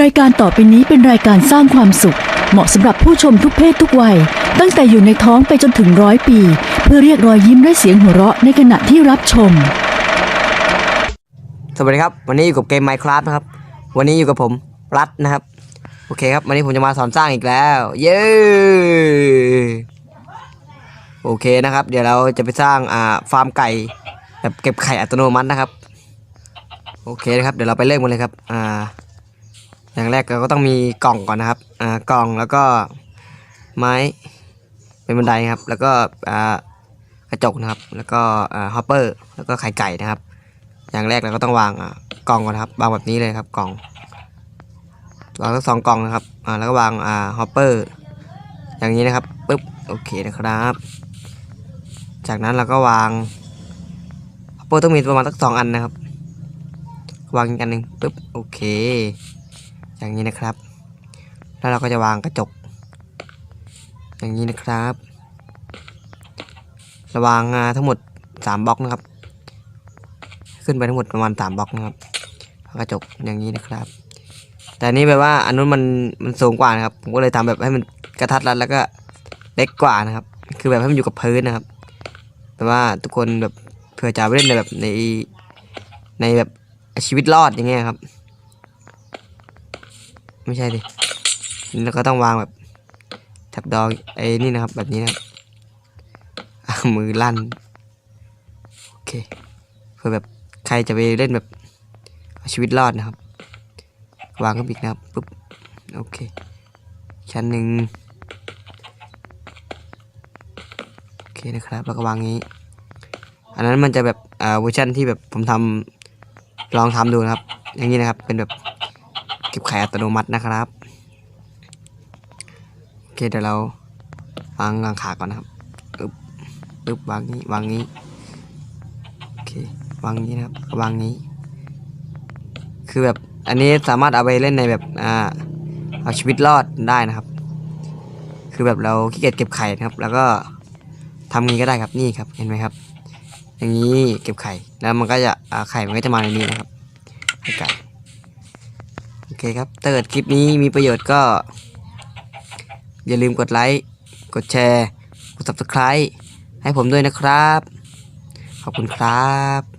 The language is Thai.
รายการต่อไปนี้เป็นรายการสร้างความสุข เหมาะสำหรับผู้ชมทุกเพศทุกวัย ตั้งแต่อยู่ในท้องไปจนถึงร้อยปี เพื่อเรียกรอยยิ้มและเสียงหัวเราะในขณะที่รับชม สวัสดีครับ วันนี้อยู่กับเกม Minecraft นะครับ วันนี้อยู่กับผมรัฐนะครับ โอเคครับ วันนี้ผมจะมาสอนสร้างอีกแล้ว เย้โอเคนะครับ เดี๋ยวเราจะไปสร้างอ่าฟาร์มไก่แบบเก็บไข่อัตโนมัตินะครับ โอเคนะครับ เดี๋ยวเราไปเริ่มกันเลยครับ อ่า อย่างแรกเราก็ต้องมีกล่องก่อนนะครับอ่ากล่องแล้วก็ไม้เป็นบันไดครับ แล้วก็อ่ากระจกนะครับ แล้วก็อ่าฮอปเปอร์แล้วก็ไข่ไก่นะครับ อย่างแรกเราก็ต้องวางอ่ากล่องก่อนครับวางแบบนี้เลยครับกล่องวางทั้งสองกล่องนะครับอ่าแล้วก็วางอ่าฮอปเปอร์อย่างนี้นะครับปึ๊บโอเคนะครับ จากนั้นเราก็วางฮอปเปอร์ต้องมีประมาณสักสองอันนะครับวางอีกอันหนึ่งปึ๊บโอเค อย่างนี้นะครับ แล้วเราก็จะวางกระจก อย่างนี้นะครับระวางทั้งหมดสามบล็อกนะครับ ขึ้นไปทั้งหมดประมาณสามบล็อกนะครับกระจกอย่างนี้นะครับ แต่นนี้แบบว่าอันนู้นมันมันสูงกว่านะครับ ผมก็เลยทำแบบให้มันกระทัดรัดแล้วก็เล็กกว่านะครับ คือแบบให้มันอยู่กับพื้นนะครับ แต่ว่าทุกคนแบบเผื่อจะไปเล่นในแบบในในแบบชีวิตรอดอย่างเงี้ยครับ ไม่ใช่ดิแล้วก็ต้องวางแบบแท็บดอไอ้นี่นะครับ แบบนี้นะมือลั่นโอเคเพื่อแบบใครจะไปเล่นแบบชีวิตรอดนะครับ วางก็ปิดนะครับปุ๊บโอเค ชั้นหนึ่งโอเคนะครับแล้วก็วางงี้ อันนั้นมันจะแบบอ่าเวอร์ชันที่แบบผมทำลองทำดูนะครับ อย่างนี้นะครับเป็นแบบ ไขอัตโนมัตินะครับ โอเคเดี๋ยวเราวางวางขาก่อนนะครับปึ๊บปึ๊บวางนี้วางนี้ โอเควางนี้นะครับวางนี้ คือแบบอันนี้สามารถเอาไปเล่นในแบบอ่าเอาชีวิตรอดได้นะครับ คือแบบเราขี้เกียจเก็บไข่นะครับ แล้วก็ทำงี้ก็ได้ครับนี่ครับเห็นไหมครับ อย่างนี้เก็บไข่แล้วมันก็จะไข่มันก็จะมาในนี้นะครับไข่ไก่ เคครับ ถ้าเกิดคลิปนี้มีประโยชน์ก็ อย่าลืมกดไลค์ กดแชร์ กด subscribe ให้ผมด้วยนะครับ ขอบคุณครับ